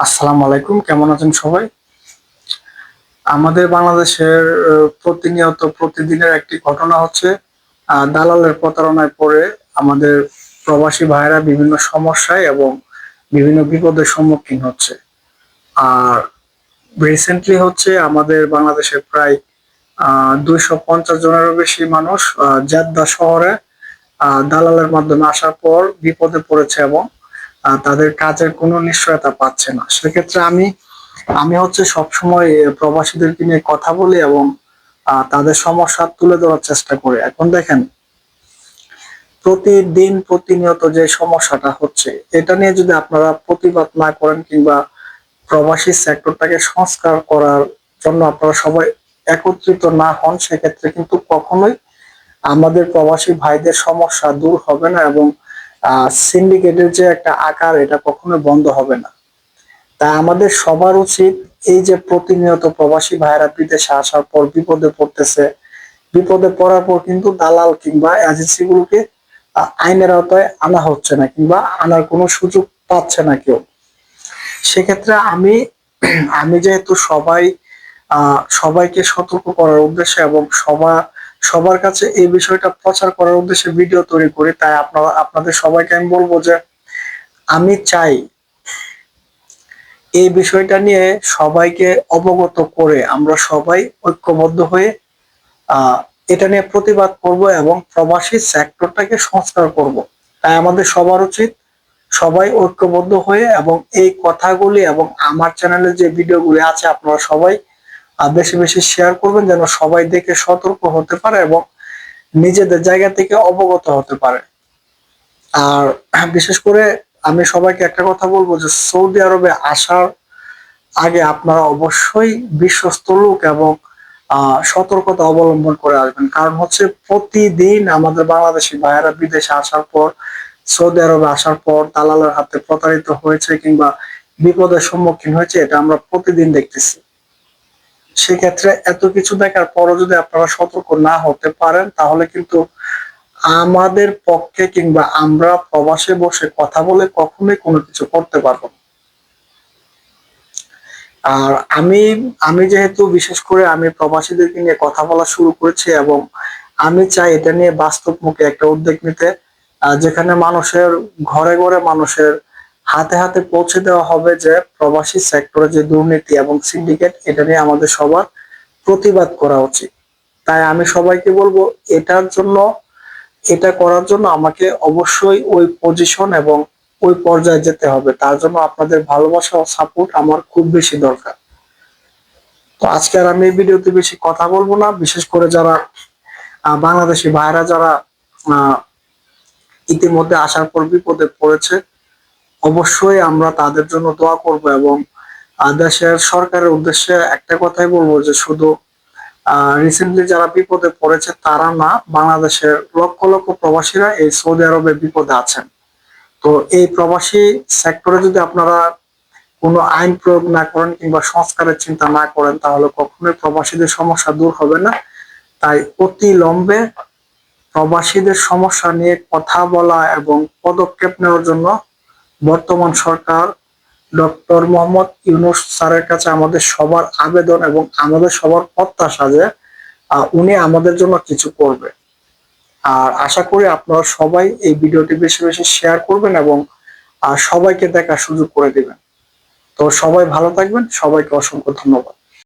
আসসালামু আলাইকুম, কেমন আছেন সবাই? আমাদের বাংলাদেশের প্রতিনিয়ত প্রতিদিনের একটি ঘটনা হচ্ছে দালালের প্রতারণায় পড়ে আমাদের প্রবাসী ভাইরা বিভিন্ন সমস্যায় এবং বিভিন্ন বিপদের সম্মুখীন হচ্ছে। আর রিসেন্টলি হচ্ছে আমাদের বাংলাদেশের প্রায় দুইশো পঞ্চাশ জনেরও বেশি মানুষ জেদ্দা শহরে দালালের মাধ্যমে আসার পর বিপদে পড়েছে এবং তাদের কাজের কোনো নিশ্চয়তা পাচ্ছে না। সেক্ষেত্রে আমি আমি হচ্ছে সবসময় প্রবাসীদেরকে নিয়ে কথা বলি এবং তাদের সমস্যা তুলে ধরার চেষ্টা করি। এখন দেখেন, প্রতিদিন প্রতিনিয়ত যে সমস্যাটা হচ্ছে, এটা নিয়ে যদি আপনারা প্রতিবাদ না করেন কিংবা প্রবাসী সেক্টরটাকে সংস্কার করার জন্য আপনারা সবাই একত্রিত না হন, সেক্ষেত্রে কিন্তু কখনোই আমাদের প্রবাসী ভাইদের সমস্যা দূর হবে না এবং সিন্ডিকেটের যে একটা আকার, এটা কখনো বন্ধ হবে না। তাই আমাদের সবার উচিত এই যে প্রতিনিয়ত প্রবাসী ভাইরা বিদেশে আসার পর বিপদে পড়তেছে, বিপদে পড়ার পর কিন্তু দালাল কিংবা এজেন্সি গুলোকে আইনের আওতায় আনা হচ্ছে না কিংবা আনার কোনো সুযোগ পাচ্ছে না কেউ। সেক্ষেত্রে আমি আমি যেহেতু সবাই সবাইকে সতর্ক করার উদ্দেশ্যে এবং সবার সবার কাছে এই বিষয়টা প্রচার করার উদ্দেশ্যে ভিডিও তৈরি করি। তাই আপনারা, আপনাদের সবাইকে আমি বলব যে আমি চাই এই বিষয়টা নিয়ে সবাইকে অবগত করে আমরা সবাই ঐক্যবদ্ধ হয়ে এটা নিয়ে প্রতিবাদ করব এবং প্রবাসী সেক্টরটাকে সংস্কার করব। তাই আমাদের সবার উচিত সবাই ঐক্যবদ্ধ হয়ে এবং এই কথাগুলি এবং আমার চ্যানেলে যে ভিডিওগুলি আছে, আপনারা সবাই বেশি বেশি শেয়ার করবেন যেন সবাই দেখে সতর্ক হতে পারে এবং নিজেদের জায়গা থেকে অবগত হতে পারে। আর বিশেষ করে আমি সবাইকে একটা কথা বলব যে সৌদি আরবে আসার আগে আপনারা অবশ্যই বিশ্বস্ত লোক এবং সতর্কতা অবলম্বন করে আসবেন। কারণ হচ্ছে প্রতিদিন আমাদের বাংলাদেশি ভাইয়েরা বিদেশে আসার পর, সৌদি আরবে আসার পর দালালের হাতে প্রতারিত হয়েছে কিংবা বিপদের সম্মুখীন হয়েছে, এটা আমরা প্রতিদিন দেখতেছি। সেক্ষেত্রে এত কিছু দেখার পরও যদি আপনারা সতর্ক না হতে পারেন, তাহলে কিন্তু আমাদের পক্ষে কিংবা আমরা প্রবাসে বসে কথা বলে কখনোই কোনো কিছু করতে পারব আর আমি আমি যেহেতু বিশেষ করে আমি প্রবাসীদেরকে নিয়ে কথা বলা শুরু করেছি এবং আমি চাই এটা নিয়ে বাস্তবমুখী একটা উদ্যোগ নিতে যেখানে মানুষের ঘরে ঘরে মানুষের হাতে হাতে পৌঁছে দেওয়া হবে যে প্রবাসী সেক্টরে যে দুর্নীতি এবং সিন্ডিকেট, এটা নিয়ে আমাদের সবার প্রতিবাদ করা উচিত। তাই আমি সবাইকে বলব, এটার জন্য, এটা করার জন্য আমাকে অবশ্যই ওই পজিশন এবং ওই পর্যায়ে যেতে হবে। তার জন্য আপনাদের ভালোবাসা ও সাপোর্ট আমার খুব বেশি দরকার। তো আজকে আর আমি এই ভিডিওতে বেশি কথা বলব না। বিশেষ করে যারা বাংলাদেশি ভাইরা যারা ইতিমধ্যে আসার পর বিপদে পড়েছে অবশ্যই আমরা তাদের জন্য দোয়া করব এবং দেশের সরকারের উদ্দেশ্যে একটা কথাই বলব যে শুধু রিসেন্টলি যারা বিপদে পড়েছে তারা না, বাংলাদেশের লক্ষ লক্ষ প্রবাসীরা এই সৌদি আরবে বিপদে আছেন। তো এই প্রবাসী সেক্টরে যদি আপনারা কোনো আইন প্রয়োগ না করেন কিংবা সংস্কারের চিন্তা না করেন, তাহলে কখনোই প্রবাসীদের সমস্যা দূর হবে না। তাই অতি লম্বে প্রবাসীদের সমস্যা নিয়ে কথা বলা এবং পদক্ষেপ নেওয়ার জন্য বর্তমান সরকার ডক্টর মোহাম্মদ ইউনুস স্যারের কাছে আমাদের সবার আবেদন এবং আমাদের সবার প্রত্যাশা যে উনি আমাদের জন্য কিছু করবে। আর আশা করি আপনারা সবাই এই ভিডিওটি বেশি বেশি শেয়ার করবেন এবং সবাইকে দেখার সুযোগ করে দিবেন। তো সবাই ভালো থাকবেন। সবাইকে অসংখ্য ধন্যবাদ।